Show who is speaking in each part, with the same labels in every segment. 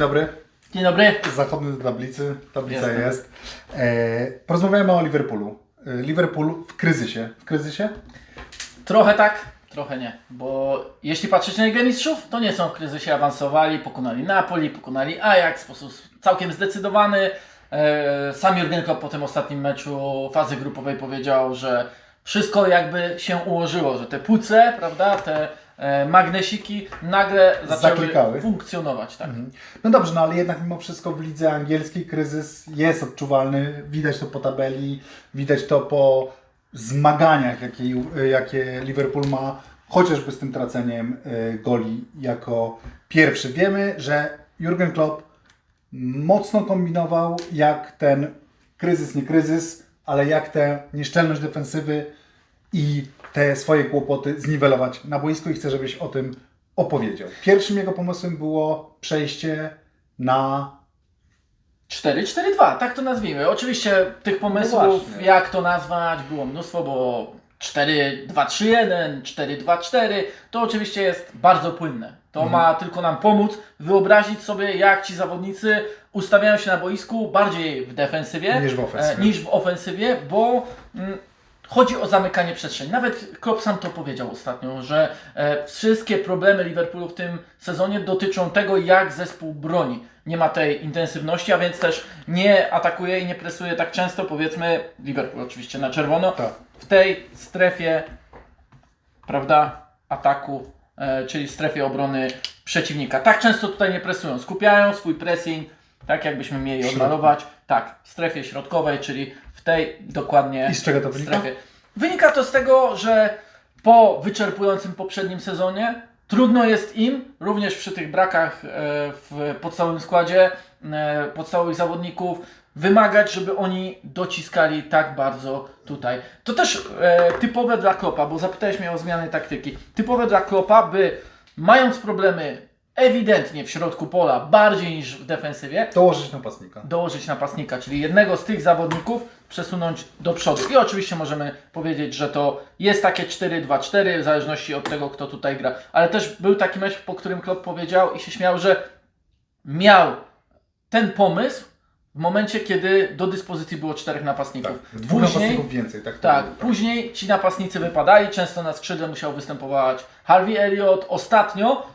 Speaker 1: dobry.
Speaker 2: Dzień dobry.
Speaker 1: Zachodny do tablicy. Tablica
Speaker 2: Jestem.
Speaker 1: jest. E, porozmawiamy o Liverpoolu. E, Liverpool w kryzysie. W kryzysie?
Speaker 2: Trochę tak, trochę nie. Bo jeśli patrzycie na Ligę Mistrzów, to nie są w kryzysie, awansowali, pokonali Napoli, pokonali Ajax w sposób całkiem zdecydowany. E, Sam Jurgen Klopp po tym ostatnim meczu fazy grupowej powiedział, że wszystko jakby się ułożyło, że te płuce, prawda, te magnesiki nagle zaczęły
Speaker 1: Zaklikały.
Speaker 2: funkcjonować. Tak.
Speaker 1: Mhm. No dobrze, no ale jednak mimo wszystko w lidze angielskiej kryzys jest odczuwalny. Widać to po tabeli, widać to po zmaganiach, jakie, jakie Liverpool ma, chociażby z tym traceniem e, goli jako pierwszy. Wiemy, że Jurgen Klopp mocno kombinował, jak ten kryzys, nie kryzys, ale jak tę nieszczelność defensywy i te swoje kłopoty zniwelować na boisku i chcę, żebyś o tym opowiedział. Pierwszym jego pomysłem było przejście na
Speaker 2: 4-4-2, tak to nazwijmy. Oczywiście tych pomysłów,
Speaker 1: No
Speaker 2: jak to nazwać, było mnóstwo, bo 4-2-3-1, 4-2-4, to oczywiście jest bardzo płynne. To
Speaker 1: Mhm.
Speaker 2: ma tylko nam pomóc wyobrazić sobie, jak ci zawodnicy ustawiają się na boisku bardziej w defensywie
Speaker 1: Niż w ofensywie.
Speaker 2: e, niż w ofensywie bo mm, chodzi o zamykanie przestrzeni. Nawet Klopp sam to powiedział ostatnio, że e, wszystkie problemy Liverpoolu w tym sezonie dotyczą tego, jak zespół broni. Nie ma tej intensywności, a więc też nie atakuje i nie presuje tak często, powiedzmy, Liverpool oczywiście na czerwono,
Speaker 1: Tak.
Speaker 2: w tej strefie, prawda, ataku, e, czyli strefie obrony przeciwnika. Tak często tutaj nie presują, skupiają swój pressing, tak jakbyśmy mieli
Speaker 1: środku.
Speaker 2: odmalować, tak, w strefie środkowej, czyli w tej dokładnie
Speaker 1: I z czego to wynika?
Speaker 2: strefie. Wynika to z tego, że po wyczerpującym poprzednim sezonie trudno jest im, również przy tych brakach e, w podstawowym składzie e, podstawowych zawodników, wymagać, żeby oni dociskali tak bardzo tutaj. To też e, typowe dla Klopa, bo zapytałeś mnie o zmiany taktyki. Typowe dla Klopa, by mając problemy ewidentnie w środku pola, bardziej niż w defensywie,
Speaker 1: dołożyć napastnika.
Speaker 2: dołożyć napastnika, czyli jednego z tych zawodników przesunąć do przodu. I oczywiście możemy powiedzieć, że to jest takie 4-2-4, w zależności od tego, kto tutaj gra. Ale też był taki mecz, po którym Klopp powiedział i się śmiał, że miał ten pomysł w momencie, kiedy do dyspozycji było czterech napastników.
Speaker 1: Tak, dwóch napastników więcej, tak? to
Speaker 2: Tak,
Speaker 1: było.
Speaker 2: później ci napastnicy wypadali, często na skrzydle musiał występować Harvey Elliott. Ostatnio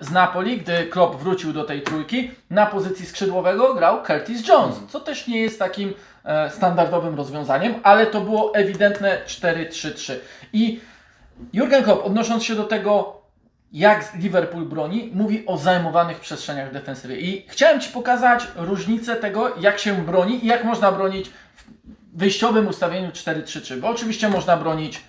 Speaker 2: z Napoli, gdy Klopp wrócił do tej trójki, na pozycji skrzydłowego grał Curtis Jones, co też nie jest takim e, standardowym rozwiązaniem, ale to było ewidentne 4-3-3. I Jurgen Klopp, odnosząc się do tego, jak Liverpool broni, mówi o zajmowanych przestrzeniach w defensywie. I chciałem Ci pokazać różnicę tego, jak się broni i jak można bronić w wyjściowym ustawieniu 4-3-3, bo oczywiście można bronić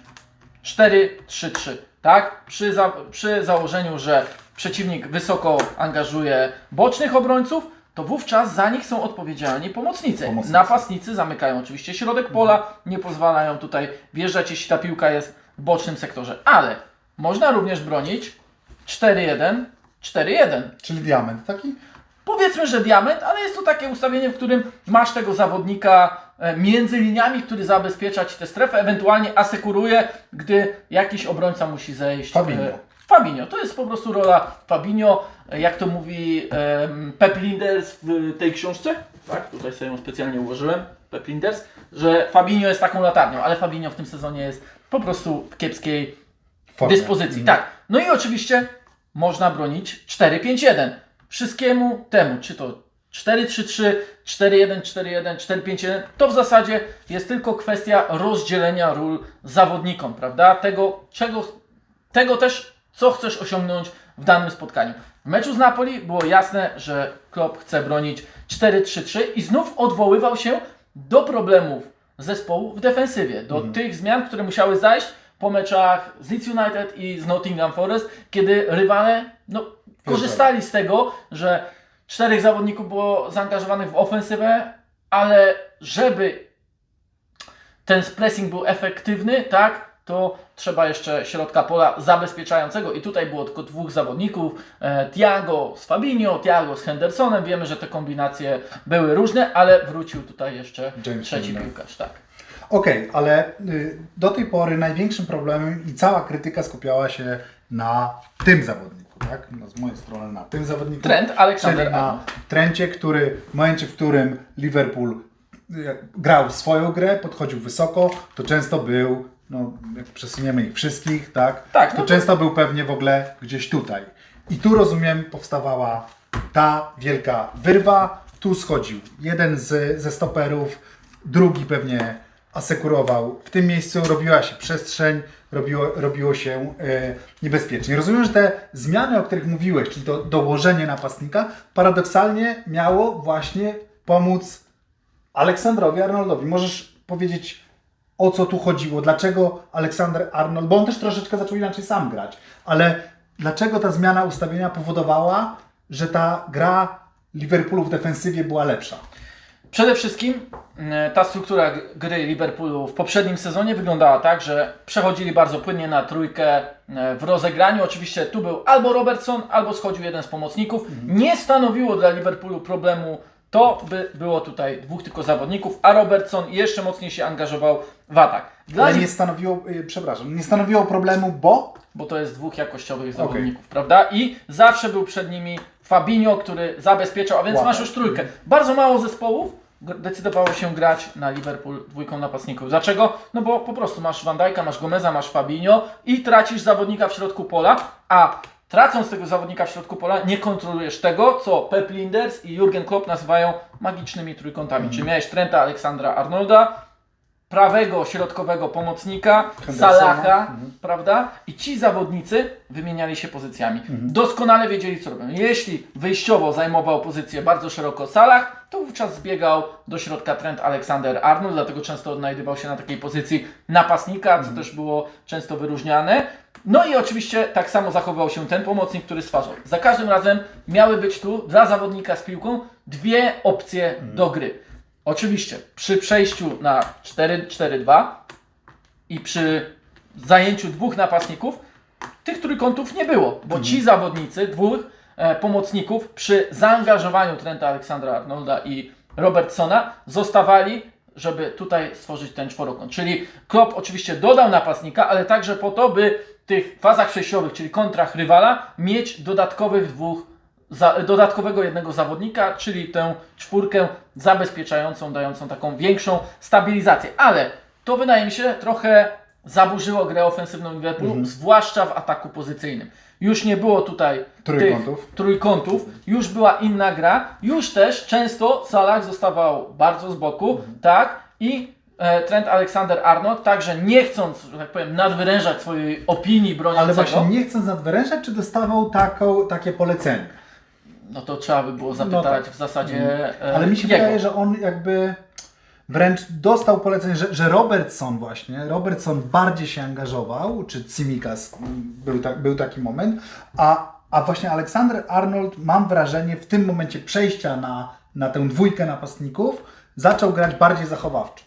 Speaker 2: 4-3-3, tak? Przy, za, przy założeniu, że przeciwnik wysoko angażuje bocznych obrońców, to wówczas za nich są odpowiedzialni pomocnicy.
Speaker 1: Pomocnicy.
Speaker 2: Napastnicy zamykają oczywiście środek pola, nie pozwalają tutaj wjeżdżać, jeśli ta piłka jest w bocznym sektorze. Ale można również bronić 4-1, 4-1.
Speaker 1: Czyli diament taki?
Speaker 2: Powiedzmy, że diament, ale jest to takie ustawienie, w którym masz tego zawodnika e, między liniami, który zabezpiecza ci tę strefę, ewentualnie asekuruje, gdy jakiś obrońca musi zejść.
Speaker 1: Fabinho.
Speaker 2: Fabinho, to jest po prostu rola Fabinho, jak to mówi em, Pep Linders w tej książce, tak, tutaj sobie ją specjalnie ułożyłem, Pep Linders, że Fabinho jest taką latarnią, ale Fabinho w tym sezonie jest po prostu w kiepskiej
Speaker 1: Formie.
Speaker 2: dyspozycji.
Speaker 1: Mhm.
Speaker 2: Tak. No i oczywiście można bronić 4-5-1. Wszystkiemu temu, czy to 4-3-3, 4-1, 4-1, 4-5-1, to w zasadzie jest tylko kwestia rozdzielenia ról zawodnikom, prawda? Tego, czego, tego też, co chcesz osiągnąć w danym spotkaniu. W meczu z Napoli było jasne, że Klopp chce bronić 4-3-3 i znów odwoływał się do problemów zespołu w defensywie, do tych zmian, które musiały zajść po meczach z Leeds United i z Nottingham Forest, kiedy rywale no, korzystali z tego, że czterech zawodników było zaangażowanych w ofensywę, ale żeby ten pressing był efektywny, tak, to trzeba jeszcze środka pola zabezpieczającego i tutaj było tylko dwóch zawodników, e, Thiago z Fabinho, Thiago z Hendersonem, wiemy, że te kombinacje były różne, ale wrócił tutaj jeszcze
Speaker 1: James
Speaker 2: trzeci
Speaker 1: Milner.
Speaker 2: piłkarz, tak.
Speaker 1: Okej, ale y, do tej pory największym problemem i cała krytyka skupiała się na tym zawodniku. tak? No, z mojej strony na tym zawodniku. Czyli
Speaker 2: Aleksander
Speaker 1: na. Trencie, który w momencie, w którym Liverpool jak grał swoją grę, podchodził wysoko, to często był, no jak przesuniemy ich wszystkich, tak?
Speaker 2: Tak,
Speaker 1: to
Speaker 2: no to-
Speaker 1: często był pewnie w ogóle gdzieś tutaj. I tu rozumiem, powstawała ta wielka wyrwa. Tu schodził jeden z, ze stoperów, drugi pewnie asekurował. W tym miejscu robiła się przestrzeń, robiło, robiło się e, niebezpiecznie. Rozumiem, że te zmiany, o których mówiłeś, czyli to dołożenie napastnika, paradoksalnie miało właśnie pomóc Aleksandrowi Arnoldowi. Możesz powiedzieć, o co tu chodziło? Dlaczego Aleksander Arnold, bo on też troszeczkę zaczął inaczej sam grać, ale dlaczego ta zmiana ustawienia powodowała, że ta gra Liverpoolu w defensywie była lepsza?
Speaker 2: Przede wszystkim e, ta struktura gry Liverpoolu w poprzednim sezonie wyglądała tak, że przechodzili bardzo płynnie na trójkę e, w rozegraniu. Oczywiście tu był albo Robertson, albo schodził jeden z pomocników. Nie stanowiło dla Liverpoolu problemu to, by było tutaj dwóch tylko zawodników, a Robertson jeszcze mocniej się angażował w atak. Dla
Speaker 1: Ale nie stanowiło, y, przepraszam, nie stanowiło problemu, bo
Speaker 2: bo to jest dwóch jakościowych zawodników, prawda? I zawsze był przed nimi Fabinho, który zabezpieczał, a więc masz już trójkę. Bardzo mało zespołów decydowało się grać na Liverpool dwójką napastników. Dlaczego? No bo po prostu masz Van Dijk'a, masz Gomeza, masz Fabinho i tracisz zawodnika w środku pola, a tracąc tego zawodnika w środku pola nie kontrolujesz tego, co Pep Linders i Jurgen Klopp nazywają magicznymi trójkątami. Czyli miałeś Trenta Aleksandra Arnolda, prawego środkowego pomocnika,
Speaker 1: Hendersona.
Speaker 2: Salaha,
Speaker 1: Mhm.
Speaker 2: prawda? I ci zawodnicy wymieniali się pozycjami. Doskonale wiedzieli, co robią. Jeśli wyjściowo zajmował pozycję bardzo szeroko Salah, to wówczas zbiegał do środka Trent Alexander-Arnold, dlatego często odnajdywał się na takiej pozycji napastnika, co też było często wyróżniane. No i oczywiście tak samo zachowywał się ten pomocnik, który stwarzał. Za każdym razem miały być tu dla zawodnika z piłką dwie opcje do gry. Oczywiście przy przejściu na 4-4-2 i przy zajęciu dwóch napastników tych trójkątów nie było, bo ci zawodnicy, dwóch e, pomocników przy zaangażowaniu Trenta Aleksandra Arnolda i Robertsona zostawali, żeby tutaj stworzyć ten czworokąt. Czyli Klopp oczywiście dodał napastnika, ale także po to, by tych fazach przejściowych, czyli kontrach rywala, mieć dodatkowych dwóch za, dodatkowego jednego zawodnika, czyli tę czwórkę zabezpieczającą, dającą taką większą stabilizację. Ale to wydaje mi się trochę zaburzyło grę ofensywną Liverpoolu, zwłaszcza w ataku pozycyjnym. Już nie było tutaj
Speaker 1: Trójkątów.
Speaker 2: tych trójkątów, już była inna gra, już też często Salah zostawał bardzo z boku, tak, i Trent Alexander-Arnold, także nie chcąc, że tak powiem, nadwyrężać swojej opinii broniącego,
Speaker 1: Ale właśnie nie chcąc nadwyrężać, czy dostawał taką, takie polecenie?
Speaker 2: no to trzeba by było zapytać
Speaker 1: No tak.
Speaker 2: w zasadzie e,
Speaker 1: Ale mi się
Speaker 2: jego.
Speaker 1: wydaje, że on jakby wręcz dostał polecenie, że, że Robertson właśnie, Robertson bardziej się angażował, czy Tsimikas, był, ta, był taki moment, a, a właśnie Aleksander Arnold, mam wrażenie, w tym momencie przejścia na, na tę dwójkę napastników, zaczął grać bardziej zachowawczo.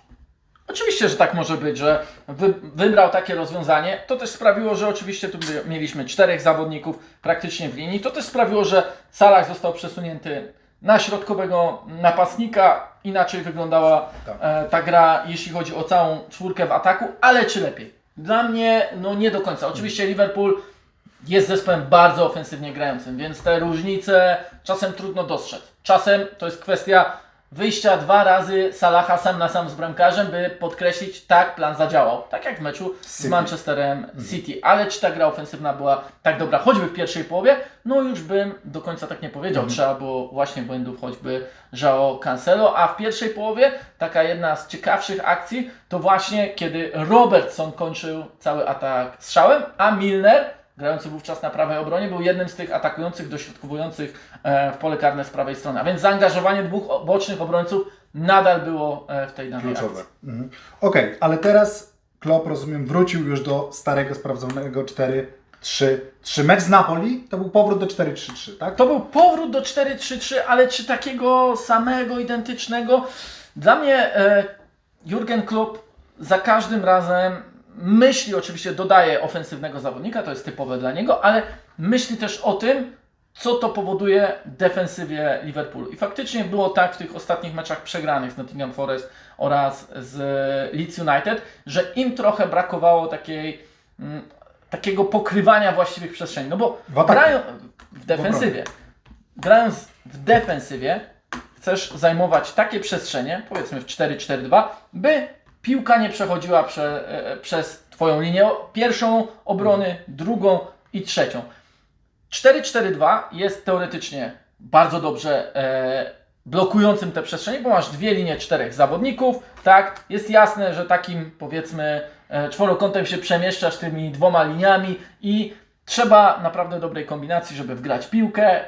Speaker 2: Oczywiście, że tak może być, że wy, wybrał takie rozwiązanie. To też sprawiło, że oczywiście tu mieliśmy czterech zawodników praktycznie w linii. To też sprawiło, że Salah został przesunięty na środkowego napastnika. Inaczej wyglądała
Speaker 1: Tak.
Speaker 2: e, ta gra, jeśli chodzi o całą czwórkę w ataku, ale czy lepiej? Dla mnie no nie do końca. Oczywiście Liverpool jest zespołem bardzo ofensywnie grającym, więc te różnice czasem trudno dostrzec. Czasem to jest kwestia wyjścia dwa razy Salaha sam na sam z bramkarzem, by podkreślić, tak, plan zadziałał. Tak jak w meczu z. Manchesterem City. Ale czy ta gra ofensywna była tak dobra, choćby w pierwszej połowie? No już bym do końca tak nie powiedział. Trzeba było właśnie błędów choćby Joao Cancelo, a w pierwszej połowie taka jedna z ciekawszych akcji to właśnie kiedy Robertson kończył cały atak strzałem, a Milner grający wówczas na prawej obronie, był jednym z tych atakujących, dośrodkowujących e, w pole karne z prawej strony. A więc zaangażowanie dwóch bocznych obrońców nadal było e, w tej danej
Speaker 1: Kluczowe.
Speaker 2: akcji.
Speaker 1: Mhm. Okej, ale teraz Klopp, rozumiem, wrócił już do starego, sprawdzonego 4-3-3. Mecz z Napoli to był powrót do 4-3-3, tak?
Speaker 2: To był powrót do 4-3-3, ale czy takiego samego, identycznego? Dla mnie e, Jurgen Klopp za każdym razem myśli, oczywiście dodaje ofensywnego zawodnika, to jest typowe dla niego, ale myśli też o tym, co to powoduje defensywie Liverpoolu. I faktycznie było tak w tych ostatnich meczach przegranych z Nottingham Forest oraz z Leeds United, że im trochę brakowało takiej mm, takiego pokrywania właściwych przestrzeni. No bo
Speaker 1: W
Speaker 2: grają w defensywie. Grając w defensywie chcesz zajmować takie przestrzenie, powiedzmy w 4-4-2, by piłka nie przechodziła prze, e, przez Twoją linię pierwszą obrony, drugą i trzecią. 4-4-2 jest teoretycznie bardzo dobrze e, blokującym te przestrzenie, bo masz dwie linie czterech zawodników, tak? Jest jasne, że takim powiedzmy e, czworokątem się przemieszczasz tymi dwoma liniami i trzeba naprawdę dobrej kombinacji, żeby wgrać piłkę.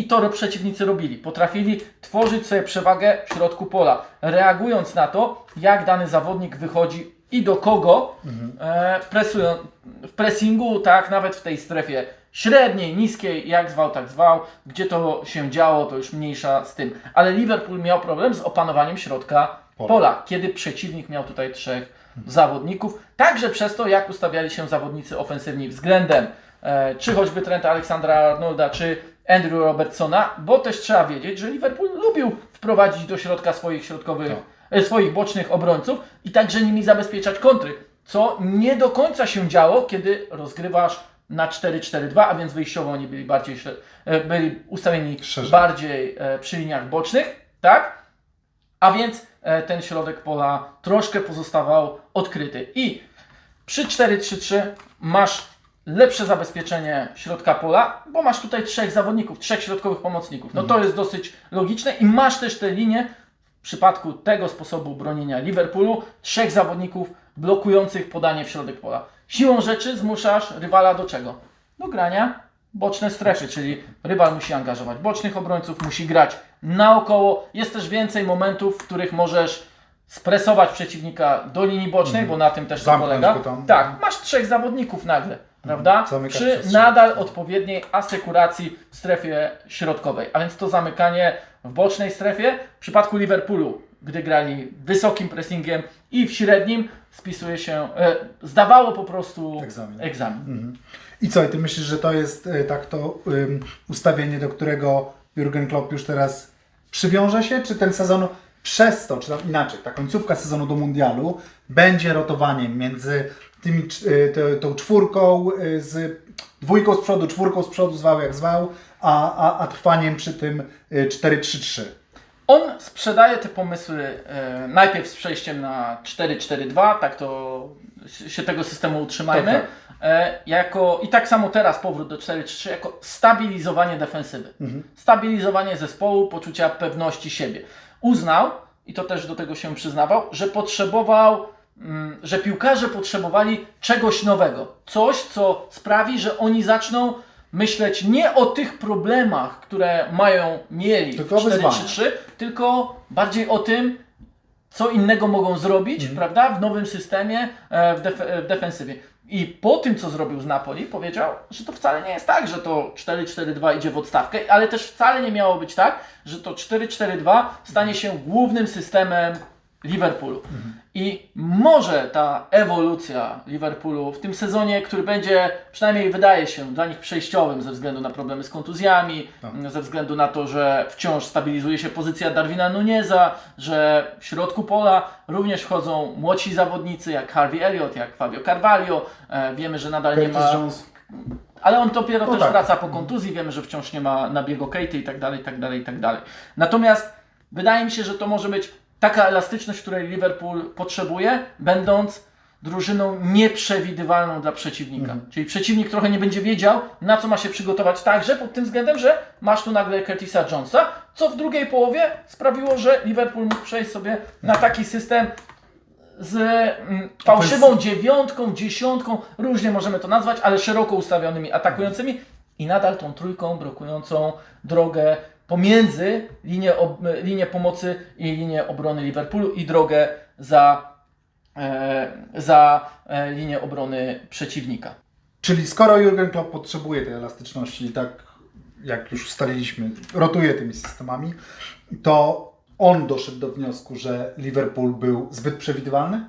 Speaker 2: I to przeciwnicy robili. Potrafili tworzyć sobie przewagę w środku pola, reagując na to, jak dany zawodnik wychodzi i do kogo e, presują, w pressingu, tak, nawet w tej strefie średniej, niskiej, jak zwał, tak zwał, gdzie to się działo, to już mniejsza z tym. Ale Liverpool miał problem z opanowaniem środka
Speaker 1: Pola.
Speaker 2: pola, kiedy przeciwnik miał tutaj trzech zawodników, także przez to, jak ustawiali się zawodnicy ofensywni względem e, czy choćby Trenta Aleksandra Arnolda, czy Andrew Robertsona, bo też trzeba wiedzieć, że Liverpool lubił wprowadzić do środka swoich środkowych,
Speaker 1: Tak.
Speaker 2: e, swoich bocznych obrońców i także nimi zabezpieczać kontry, co nie do końca się działo, kiedy rozgrywasz na 4-4-2, a więc wyjściowo oni byli bardziej e, byli ustawieni
Speaker 1: Szerzej.
Speaker 2: bardziej e, przy liniach bocznych, tak? A więc e, ten środek pola troszkę pozostawał odkryty. I przy 4-3-3 masz lepsze zabezpieczenie środka pola, bo masz tutaj trzech zawodników, trzech środkowych pomocników. No to jest dosyć logiczne i masz też te linie w przypadku tego sposobu bronienia Liverpoolu, trzech zawodników blokujących podanie w środek pola. Siłą rzeczy zmuszasz rywala do czego? Do grania boczne strefy, czyli rywal musi angażować bocznych obrońców, musi grać naokoło. Jest też więcej momentów, w których możesz stresować przeciwnika do linii bocznej, bo na tym też to
Speaker 1: Zamknąć
Speaker 2: polega.
Speaker 1: go tam.
Speaker 2: Tak, masz trzech zawodników nagle, prawda?
Speaker 1: Zamykasz
Speaker 2: Przy
Speaker 1: przestrzeń.
Speaker 2: nadal odpowiedniej asekuracji w strefie środkowej. A więc to zamykanie w bocznej strefie w przypadku Liverpoolu, gdy grali wysokim pressingiem i w średnim, spisuje się, e, zdawało po prostu
Speaker 1: Egzamin.
Speaker 2: egzamin.
Speaker 1: Mhm. I co, i ty myślisz, że to jest e, tak to ym, ustawienie, do którego Jurgen Klopp już teraz przywiąże się, czy ten sezon przez to, czy tam inaczej, ta końcówka sezonu do mundialu będzie rotowaniem między tymi, y, tą czwórką y, z dwójką z przodu, czwórką z przodu, zwał jak zwał, a, a, a trwaniem przy tym y, 4-3-3.
Speaker 2: On sprzedaje te pomysły e, najpierw z przejściem na 4-4-2, tak to się tego systemu utrzymajmy.
Speaker 1: Tak,
Speaker 2: E, jako, I tak samo teraz powrót do 4-3 jako stabilizowanie defensywy. Stabilizowanie zespołu, poczucia pewności siebie. Uznał, i to też do tego się przyznawał, że potrzebował, że piłkarze potrzebowali czegoś nowego. Coś, co sprawi, że oni zaczną myśleć nie o tych problemach, które mają, mieli
Speaker 1: Tylko
Speaker 2: w
Speaker 1: wyzwaniach.
Speaker 2: 4-3-3, tylko bardziej o tym, co innego mogą zrobić,
Speaker 1: Mhm.
Speaker 2: prawda, w nowym systemie, e, w, def w defensywie. I po tym, co zrobił z Napoli, powiedział, że to wcale nie jest tak, że to 4-4-2 idzie w odstawkę, ale też wcale nie miało być tak, że to 4-4-2 stanie się głównym systemem Liverpoolu. I może ta ewolucja Liverpoolu w tym sezonie, który będzie, przynajmniej wydaje się, dla nich przejściowym ze względu na problemy z kontuzjami,
Speaker 1: Tak.
Speaker 2: ze względu na to, że wciąż stabilizuje się pozycja Darwina Nuneza, że w środku pola również wchodzą młodsi zawodnicy jak Harvey Elliott, jak Fabio Carvalho. E, wiemy, że nadal nie
Speaker 1: Curtis
Speaker 2: ma
Speaker 1: Jones.
Speaker 2: ale on dopiero
Speaker 1: No
Speaker 2: też
Speaker 1: tak.
Speaker 2: wraca po kontuzji, wiemy, że wciąż nie ma nabiegu Kate i tak dalej, i tak dalej, i tak dalej. Natomiast wydaje mi się, że to może być taka elastyczność, której Liverpool potrzebuje, będąc drużyną nieprzewidywalną dla przeciwnika.
Speaker 1: Mhm.
Speaker 2: Czyli przeciwnik trochę nie będzie wiedział, na co ma się przygotować także pod tym względem, że masz tu nagle Curtisa Jonesa, co w drugiej połowie sprawiło, że Liverpool mógł przejść sobie na taki system z mm, fałszywą dziewiątką, dziesiątką, różnie możemy to nazwać, ale szeroko ustawionymi atakującymi i nadal tą trójką blokującą drogę pomiędzy linię, ob, linię pomocy i linię obrony Liverpoolu i drogę za, e, za e, linię obrony przeciwnika.
Speaker 1: Czyli skoro Jurgen Klopp potrzebuje tej elastyczności tak jak już ustaliliśmy, rotuje tymi systemami, to on doszedł do wniosku, że Liverpool był zbyt przewidywalny?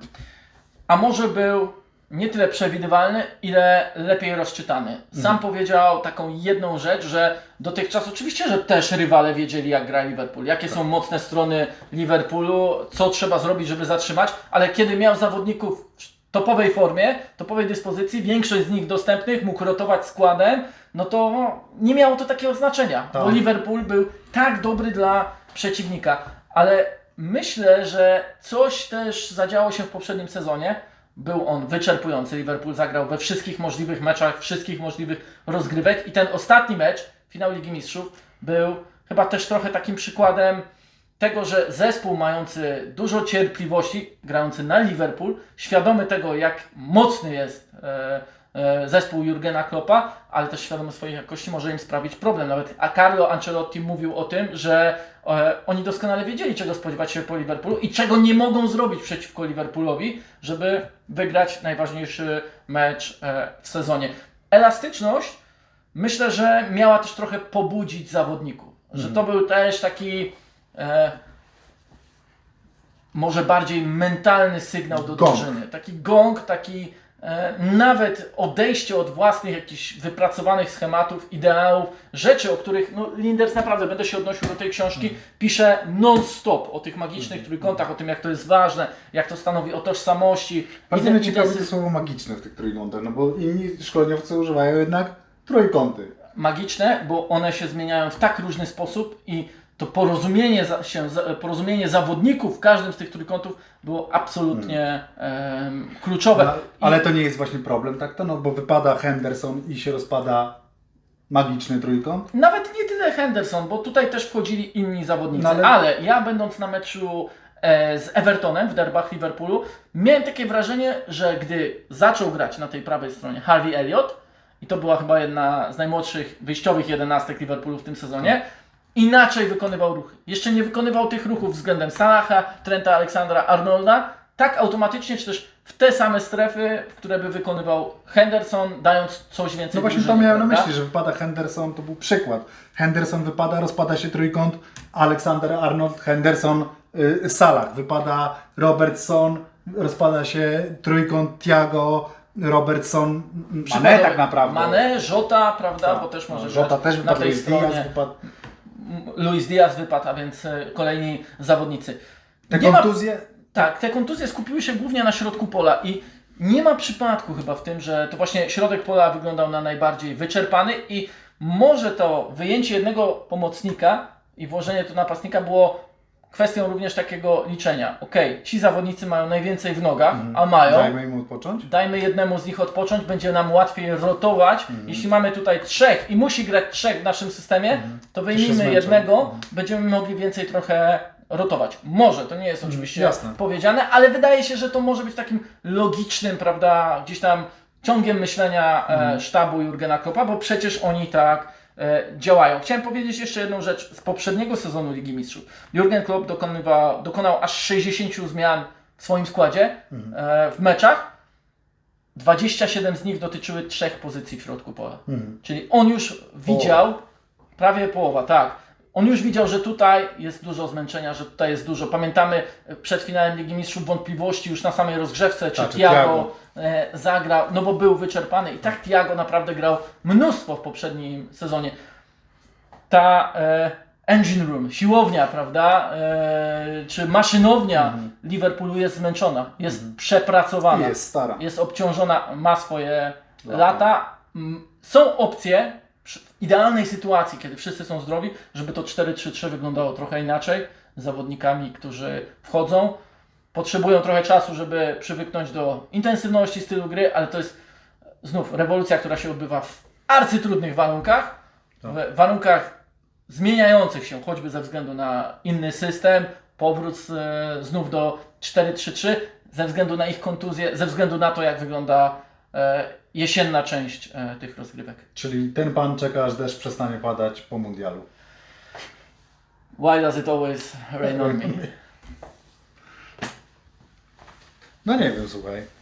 Speaker 2: A może był nie tyle przewidywalny, ile lepiej rozczytany. Sam powiedział taką jedną rzecz, że dotychczas oczywiście, że też rywale wiedzieli jak gra Liverpool, jakie są mocne strony Liverpoolu, co trzeba zrobić, żeby zatrzymać, ale kiedy miał zawodników topowej formie, topowej dyspozycji, większość z nich dostępnych, mógł rotować składem, no to nie miało to takiego znaczenia, bo
Speaker 1: Tak.
Speaker 2: Liverpool był tak dobry dla przeciwnika. Ale myślę, że coś też zadziało się w poprzednim sezonie. Był on wyczerpujący. Liverpool zagrał we wszystkich możliwych meczach, wszystkich możliwych rozgrywek i ten ostatni mecz, finał Ligi Mistrzów, był chyba też trochę takim przykładem tego, że zespół mający dużo cierpliwości, grający na Liverpool, świadomy tego, jak mocny jest e, e, zespół Jurgena Kloppa, ale też świadomy swojej jakości może im sprawić problem. Nawet a Carlo Ancelotti mówił o tym, że oni doskonale wiedzieli, czego spodziewać się po Liverpoolu i czego nie mogą zrobić przeciwko Liverpoolowi, żeby wygrać najważniejszy mecz e, w sezonie. Elastyczność myślę, że miała też trochę pobudzić zawodników. Że to był też taki e, może bardziej mentalny sygnał do
Speaker 1: Gong.
Speaker 2: drużyny. Taki gong, taki e, nawet odejście od własnych jakichś wypracowanych schematów, ideałów, rzeczy, o których no, Linders naprawdę, będę się odnosił do tej książki, pisze non-stop o tych magicznych trójkątach, o tym jak to jest ważne, jak to stanowi o tożsamości.
Speaker 1: Bardzo mnie ciekawi
Speaker 2: intensy-
Speaker 1: to słowo magiczne w tych trójkątach, no bo inni szkoleniowcy używają jednak trójkąty.
Speaker 2: magiczne, bo one się zmieniają w tak różny sposób i to porozumienie, za, się, porozumienie zawodników w każdym z tych trójkątów było absolutnie em, kluczowe.
Speaker 1: No, ale to nie jest właśnie problem, tak to? No bo wypada Henderson i się rozpada magiczny trójkąt.
Speaker 2: Nawet nie tyle Henderson, bo tutaj też wchodzili inni zawodnicy,
Speaker 1: No ale-
Speaker 2: ale... ja będąc na meczu e, z Evertonem w derbach Liverpoolu, miałem takie wrażenie, że gdy zaczął grać na tej prawej stronie Harvey Elliott, i to była chyba jedna z najmłodszych wyjściowych jedenastek Liverpoolu w tym sezonie, inaczej wykonywał ruchy. Jeszcze nie wykonywał tych ruchów względem Salaha, Trenta, Aleksandra, Arnolda, tak automatycznie, czy też w te same strefy, w które by wykonywał Henderson, dając coś więcej
Speaker 1: No właśnie to miałem na myśli, że wypada Henderson, to był przykład. Henderson wypada, rozpada się trójkąt, Aleksander Arnold, Henderson, y, Salah. Wypada Robertson, rozpada się trójkąt Thiago, Robertson, Mane tak naprawdę.
Speaker 2: Mane, Żota, prawda,
Speaker 1: Tak.
Speaker 2: bo też może
Speaker 1: Żota
Speaker 2: grać
Speaker 1: też
Speaker 2: na
Speaker 1: wypadł,
Speaker 2: tej
Speaker 1: Luis Diaz
Speaker 2: stronie.
Speaker 1: wypadł.
Speaker 2: Luis Diaz wypadł, a więc e, kolejni zawodnicy.
Speaker 1: Te
Speaker 2: Nie ma-
Speaker 1: kontuzje,
Speaker 2: Tak, te kontuzje skupiły się głównie na środku pola i nie ma przypadku chyba w tym, że to właśnie środek pola wyglądał na najbardziej wyczerpany i może to wyjęcie jednego pomocnika i włożenie tu napastnika było kwestią również takiego liczenia. Okej, ci zawodnicy mają najwięcej w nogach, a mają.
Speaker 1: Mhm. dajmy im odpocząć.
Speaker 2: Dajmy jednemu z nich odpocząć, będzie nam łatwiej rotować. Jeśli mamy tutaj trzech i musi grać trzech w naszym systemie, to
Speaker 1: się
Speaker 2: wyjmijmy jednego,
Speaker 1: Mhm.
Speaker 2: będziemy mogli więcej trochę rotować. Może, to nie jest oczywiście
Speaker 1: jasne.
Speaker 2: powiedziane, ale wydaje się, że to może być takim logicznym, prawda, gdzieś tam ciągiem myślenia e, sztabu Jurgena Kloppa, bo przecież oni tak działają. Chciałem powiedzieć jeszcze jedną rzecz z poprzedniego sezonu Ligi Mistrzów. Jurgen Klopp dokonywa, dokonał aż 60 zmian w swoim składzie e, w meczach. 27 z nich dotyczyły trzech pozycji w środku pola.
Speaker 1: Mhm.
Speaker 2: Czyli on już widział, prawie połowa, tak. On już widział, że tutaj jest dużo zmęczenia, że tutaj jest dużo. Pamiętamy e, przed finałem Ligi Mistrzów wątpliwości już na samej rozgrzewce, czy
Speaker 1: Tak,
Speaker 2: Thiago. e, zagra, no bo był wyczerpany i tak Thiago naprawdę grał mnóstwo w poprzednim sezonie. Ta e, engine room, siłownia, prawda, e, czy maszynownia Liverpoolu jest zmęczona, jest przepracowana
Speaker 1: I jest stara.
Speaker 2: jest obciążona, ma swoje
Speaker 1: Lata.
Speaker 2: lata. Są opcje idealnej sytuacji, kiedy wszyscy są zdrowi, żeby to 4-3-3 wyglądało trochę inaczej z zawodnikami, którzy wchodzą. Potrzebują trochę czasu, żeby przywyknąć do intensywności stylu gry, ale to jest znów rewolucja, która się odbywa w arcytrudnych warunkach, w warunkach zmieniających się, choćby ze względu na inny system, powrót e, znów do 4-3-3, ze względu na ich kontuzję, ze względu na to, jak wygląda e, jesienna część e, tych rozgrywek.
Speaker 1: Czyli ten pan czeka, aż deszcz przestanie padać po mundialu.
Speaker 2: Why does it always rain on me?
Speaker 1: No nie wiem, słuchaj.